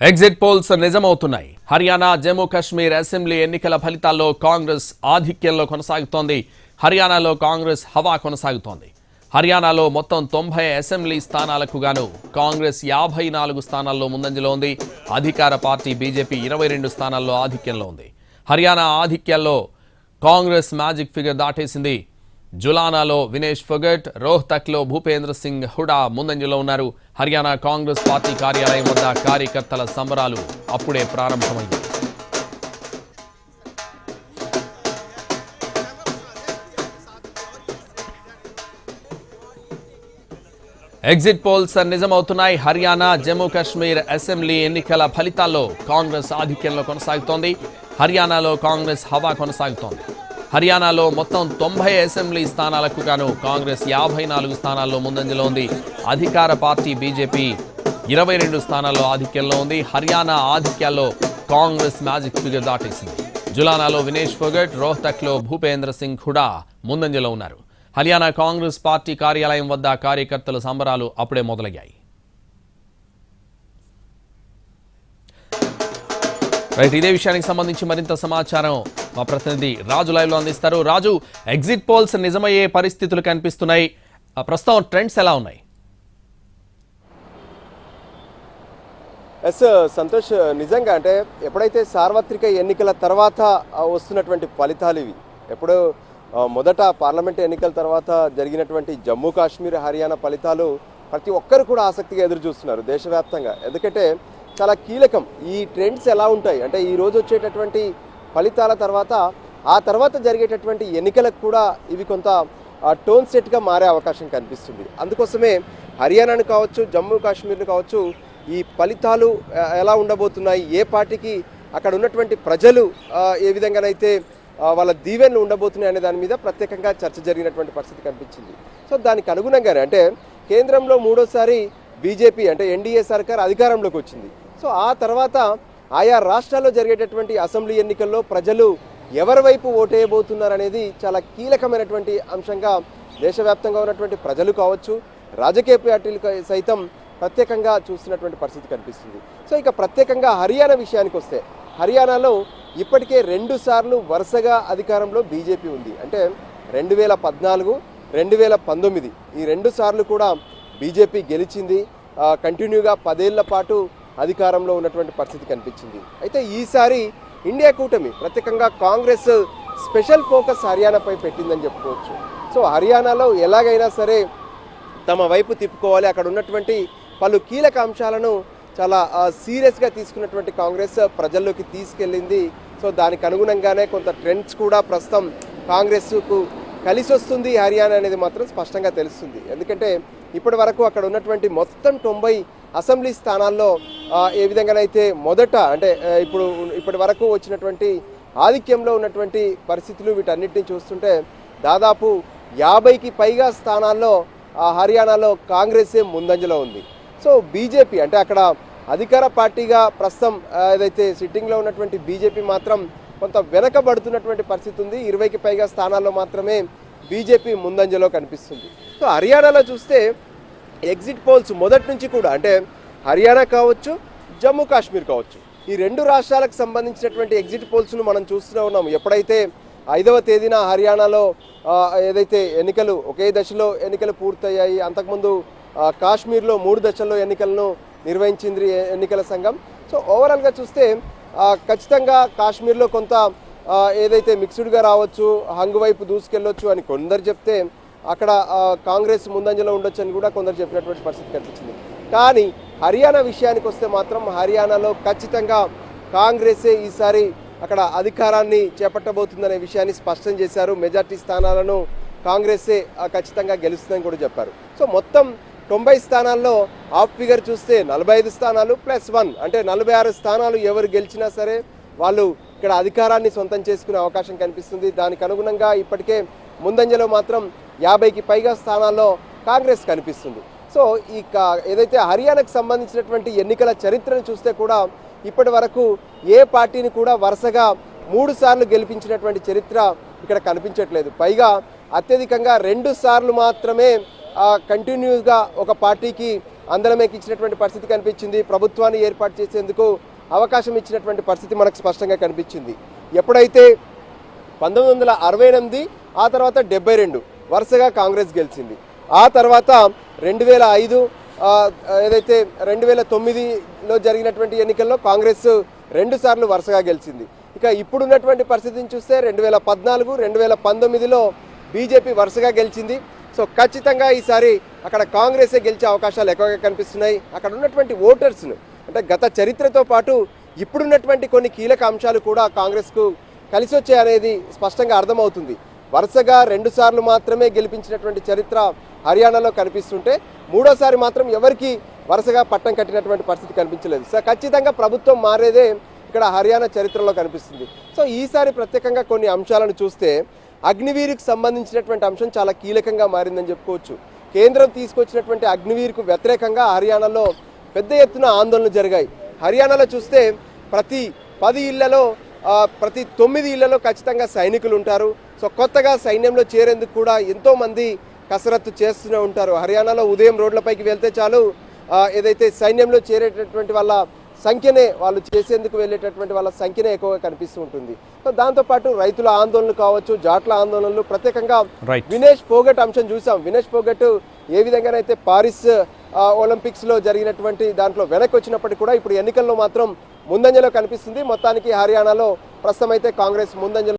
Exit polls నిజమవుతున్నాయి. Haryana Jammu Kashmir assembly ఎన్నికల ఫలితాల్లో కాంగ్రెస్ ఆధిక్యంలో కొనసాగుతోంది. హర్యానాలో కాంగ్రెస్ హవా కొనసాగుతోంది. హర్యానాలో మొత్తం తొంభై అసెంబ్లీ స్థానాలకు గాను కాంగ్రెస్ యాభై నాలుగు స్థానాల్లో ముందంజలో ఉంది. అధికార పార్టీ బీజేపీ ఇరవై రెండు స్థానాల్లో ఆధిక్యంలో ఉంది. హర్యానా ఆధిక్యాల్లో కాంగ్రెస్ మ్యాజిక్ ఫిగర్ దాటేసింది. జులానాలో వినేష్ ఫొగట్ రోహ్తక్లో భూపేంద్ర సింగ్ హుడా ముందంజలో ఉన్నారు. హర్యానా కాంగ్రెస్ పార్టీ కార్యాలయం వద్ద కార్యకర్తల సంబరాలు అప్పుడే ప్రారంభమైంది. ఎగ్జిట్ పోల్స్ నిజమవుతున్నాయి. హర్యానా జమ్మూ కాశ్మీర్ అసెంబ్లీ ఎన్నికల ఫలితాల్లో కాంగ్రెస్ ఆధిక్యంలో కొనసాగుతోంది. హర్యానాలో కాంగ్రెస్ హవా కొనసాగుతోంది. హర్యానాలో మొత్తం తొంభై అసెంబ్లీ స్థానాలకు గాను కాంగ్రెస్ యాభై నాలుగు స్థానాల్లో ముందంజలో ఉంది. అధికార పార్టీ బీజేపీ ఇరవై రెండు స్థానాల్లో ఆధిక్యంలో ఉంది. హర్యానా ఆధిక్యాల్లో కాంగ్రెస్ మ్యాజిక్ ఫిగర్ దాటేసింది. జులానాలో వినేష్ ఫొగట్ రోహ్తక్లో భూపేంద్ర సింగ్ హుడా ముందంజలో ఉన్నారు. హర్యానా కాంగ్రెస్ పార్టీ కార్యాలయం వద్ద కార్యకర్తల సంబరాలు అప్పుడే మొదలయ్యాయి. రైట్ ఇదే విషయానికి సంబంధించి మరింత సమాచారం. మా ప్రతినిధి రాజు లైవ్లో అందిస్తారు. రాజు ఎగ్జిట్ పోల్స్ నిజమయ్యే పరిస్థితులు కనిపిస్తున్నాయి. ఆ ప్రస్తుతం ట్రెండ్స్ ఎలా ఉన్నాయి? ఎస్ సంతోష్ నిజంగా అంటే ఎప్పుడైతే సార్వత్రిక ఎన్నికల తర్వాత వస్తున్నటువంటి ఫలితాలు ఇవి ఎప్పుడు మొదట పార్లమెంట్ ఎన్నికల తర్వాత జరిగినటువంటి జమ్మూ కాశ్మీర్ హర్యానా ఫలితాలు ప్రతి ఒక్కరు కూడా ఆసక్తిగా ఎదురు చూస్తున్నారు దేశవ్యాప్తంగా. ఎందుకంటే చాలా కీలకం. ఈ ట్రెండ్స్ ఎలా ఉంటాయి? అంటే ఈ రోజు వచ్చేటటువంటి ఫలితాల తర్వాత ఆ తర్వాత జరిగేటటువంటి ఎన్నికలకు కూడా ఇవి కొంత టోన్ సెట్గా మారే అవకాశం కనిపిస్తుంది. అందుకోసమే హర్యానాను కావచ్చు జమ్మూ కాశ్మీర్ను కావచ్చు ఈ ఫలితాలు ఎలా ఉండబోతున్నాయి ఏ పార్టీకి అక్కడ ఉన్నటువంటి ప్రజలు ఏ విధంగానైతే వాళ్ళ దీవెనలు ఉండబోతున్నాయి అనే దాని మీద ప్రత్యేకంగా చర్చ జరిగినటువంటి పరిస్థితి కనిపించింది. సో దానికి అనుగుణంగానే అంటే కేంద్రంలో మూడోసారి బీజేపీ అంటే ఎన్డీఏ సర్కార్ అధికారంలోకి వచ్చింది. సో ఆ తర్వాత ఆయా రాష్ట్రాల్లో జరిగేటటువంటి అసెంబ్లీ ఎన్నికల్లో ప్రజలు ఎవరి వైపు ఓటేయబోతున్నారు అనేది చాలా కీలకమైనటువంటి అంశంగా దేశవ్యాప్తంగా ఉన్నటువంటి ప్రజలు కావచ్చు రాజకీయ పార్టీలు సైతం ప్రత్యేకంగా చూస్తున్నటువంటి పరిస్థితి కనిపిస్తుంది. సో ఇక ప్రత్యేకంగా హర్యానా విషయానికి వస్తే హర్యానాలో ఇప్పటికే రెండు సార్లు వరుసగా అధికారంలో బీజేపీ ఉంది. అంటే రెండు వేల పద్నాలుగు రెండు వేల పంతొమ్మిది ఈ రెండు సార్లు కూడా బీజేపీ గెలిచింది. కంటిన్యూగా పదేళ్ళ పాటు అధికారంలో ఉన్నటువంటి పరిస్థితి కనిపించింది. అయితే ఈసారి ఇండియా కూటమి ప్రత్యేకంగా కాంగ్రెస్ స్పెషల్ ఫోకస్ హర్యానాపై పెట్టిందని చెప్పుకోవచ్చు. సో హర్యానాలో ఎలాగైనా సరే తమ వైపు తిప్పుకోవాలి. అక్కడ ఉన్నటువంటి పలు కీలక అంశాలను చాలా సీరియస్గా తీసుకున్నటువంటి కాంగ్రెస్ ప్రజల్లోకి తీసుకెళ్ళింది. సో దానికి అనుగుణంగానే కొంత ట్రెండ్స్ కూడా ప్రస్తుతం కాంగ్రెస్కు కలిసి వస్తుంది. హర్యానా అనేది మాత్రం స్పష్టంగా తెలుస్తుంది. ఎందుకంటే ఇప్పటి వరకు అక్కడ ఉన్నటువంటి మొత్తం తొంభై అసెంబ్లీ స్థానాల్లో ఏ విధంగానైతే మొదట అంటే ఇప్పుడు ఇప్పటి వరకు వచ్చినటువంటి ఆధిక్యంలో ఉన్నటువంటి పరిస్థితులు వీటన్నిటిని చూస్తుంటే దాదాపు యాభైకి పైగా స్థానాల్లో హర్యానాలో కాంగ్రెసే ముందంజలో ఉంది. సో బీజేపీ అంటే అక్కడ అధికార పార్టీగా ప్రస్తుతం ఏదైతే సిట్టింగ్లో ఉన్నటువంటి బీజేపీ మాత్రం కొంత వెనకబడుతున్నటువంటి పరిస్థితి ఉంది. ఇరవైకి పైగా స్థానాల్లో మాత్రమే బీజేపీ ముందంజలో కనిపిస్తుంది. సో హర్యానాలో చూస్తే ఎగ్జిట్ పోల్స్ మొదటి నుంచి కూడా అంటే హర్యానా కావచ్చు జమ్మూ కాశ్మీర్ కావచ్చు ఈ రెండు రాష్ట్రాలకు సంబంధించినటువంటి ఎగ్జిట్ పోల్స్ను మనం చూస్తూనే ఉన్నాం ఎప్పుడైతే ఐదవ తేదీన హర్యానాలో ఏదైతే ఎన్నికలు ఒకే దశలో ఎన్నికలు పూర్తయ్యాయి అంతకుముందు కాశ్మీర్లో మూడు దశల్లో ఎన్నికలను నిర్వహించింది ఎన్నికల సంఘం. సో ఓవరాల్గా చూస్తే ఖచ్చితంగా కాశ్మీర్లో కొంత ఏదైతే మిక్స్డ్గా రావచ్చు హంగు వైపు దూసుకెళ్ళొచ్చు అని కొందరు చెప్తే అక్కడ కాంగ్రెస్ ముందంజలో ఉండొచ్చు అని కూడా కొందరు చెప్పినటువంటి పరిస్థితి కనిపించింది. కానీ హర్యానా విషయానికి వస్తే మాత్రం హర్యానాలో ఖచ్చితంగా కాంగ్రెసే ఈసారి అక్కడ అధికారాన్ని చేపట్టబోతుందనే విషయాన్ని స్పష్టం చేశారు. మెజార్టీ స్థానాలను కాంగ్రెసే ఖచ్చితంగా గెలుస్తుందని కూడా చెప్పారు. సో మొత్తం తొంభై స్థానాల్లో ఆఫ్ ఫిగర్ చూస్తే నలభై ఐదు స్థానాలు ప్లస్ వన్ అంటే నలభై ఆరు స్థానాలు ఎవరు గెలిచినా సరే వాళ్ళు ఇక్కడ అధికారాన్ని సొంతం చేసుకునే అవకాశం కనిపిస్తుంది. దానికి అనుగుణంగా ఇప్పటికే ముందంజలో మాత్రం యాభైకి పైగా స్థానాల్లో కాంగ్రెస్ కనిపిస్తుంది. సో ఈ కా- ఏదైతే హర్యానాకు సంబంధించినటువంటి ఎన్నికల చరిత్రను చూస్తే కూడా ఇప్పటి వరకు ఏ పార్టీని కూడా వరుసగా మూడు సార్లు గెలిపించినటువంటి చరిత్ర ఇక్కడ కనిపించట్లేదు. పైగా అత్యధికంగా రెండు సార్లు మాత్రమే కంటిన్యూగా ఒక పార్టీకి అందరం ఎక్కించినటువంటి పరిస్థితి కనిపించింది. ప్రభుత్వాన్ని ఏర్పాటు చేసేందుకు అవకాశం ఇచ్చినటువంటి పరిస్థితి మనకు స్పష్టంగా కనిపించింది. ఎప్పుడైతే పంతొమ్మిది వందల అరవై ఎనిమిది ఆ తర్వాత డెబ్బై రెండు వరుసగా కాంగ్రెస్ గెలిచింది. ఆ తర్వాత రెండు వేల ఐదు ఏదైతే రెండు వేల తొమ్మిదిలో జరిగినటువంటి ఎన్నికల్లో కాంగ్రెస్ రెండు సార్లు వరుసగా గెలిచింది. ఇక ఇప్పుడున్నటువంటి పరిస్థితిని చూస్తే రెండు వేల పద్నాలుగు రెండు వేల పంతొమ్మిదిలో బీజేపీ వరుసగా గెలిచింది. సో ఖచ్చితంగా ఈసారి అక్కడ కాంగ్రెసే గెలిచే అవకాశాలు ఎక్కువగా కనిపిస్తున్నాయి. అక్కడ ఉన్నటువంటి ఓటర్స్ను అంటే గత చరిత్రతో పాటు ఇప్పుడున్నటువంటి కొన్ని కీలక అంశాలు కూడా కాంగ్రెస్కు కలిసి వచ్చాయనేది స్పష్టంగా అర్థమవుతుంది. వరుసగా రెండుసార్లు మాత్రమే గెలిపించినటువంటి చరిత్ర హర్యానాలో కనిపిస్తుంటే మూడోసారి మాత్రం ఎవరికి వరుసగా పట్టం కట్టినటువంటి పరిస్థితి కనిపించలేదు. సో ఖచ్చితంగా ప్రభుత్వం మారేదే ఇక్కడ హర్యానా చరిత్రలో కనిపిస్తుంది. సో ఈసారి ప్రత్యేకంగా కొన్ని అంశాలను చూస్తే అగ్నివీరుకు సంబంధించినటువంటి అంశం చాలా కీలకంగా మారిందని చెప్పుకోవచ్చు. కేంద్రం తీసుకొచ్చినటువంటి అగ్నివీరుకు వ్యతిరేకంగా హర్యానాలో పెద్ద ఎత్తున ఆందోళనలు జరిగాయి. హర్యానాలో చూస్తే ప్రతి పది ఇళ్ళలో ప్రతి తొమ్మిది ఇళ్ళలో ఖచ్చితంగా సైనికులు ఉంటారు. సో కొత్తగా సైన్యంలో చేరేందుకు కూడా ఎంతో మంది కసరత్తు చేస్తూనే ఉంటారు. హర్యానాలో ఉదయం రోడ్లపైకి వెళ్తే చాలు ఏదైతే సైన్యంలో చేరేటటువంటి వాళ్ళ సంఖ్యనే వాళ్ళు చేసేందుకు వెళ్ళేటటువంటి వాళ్ళ సంఖ్యనే ఎక్కువగా కనిపిస్తూ ఉంటుంది. సో దాంతోపాటు రైతుల ఆందోళనలు కావచ్చు జాట్ల ఆందోళనలు ప్రత్యేకంగా వినేష్ పోగట్ అంశం చూసాం. వినేష్ పోగట్ ఏ విధంగానైతే పారిస్ ఆ, ఒలింపిక్స్లో జరిగినటువంటి దాంట్లో వెనక్కి వచ్చినప్పటికీ కూడా ఇప్పుడు ఎన్నికల్లో మాత్రం ముందంజలో కనిపిస్తుంది. మొత్తానికి హర్యానాలో ప్రస్తుతం అయితే కాంగ్రెస్ ముందంజలో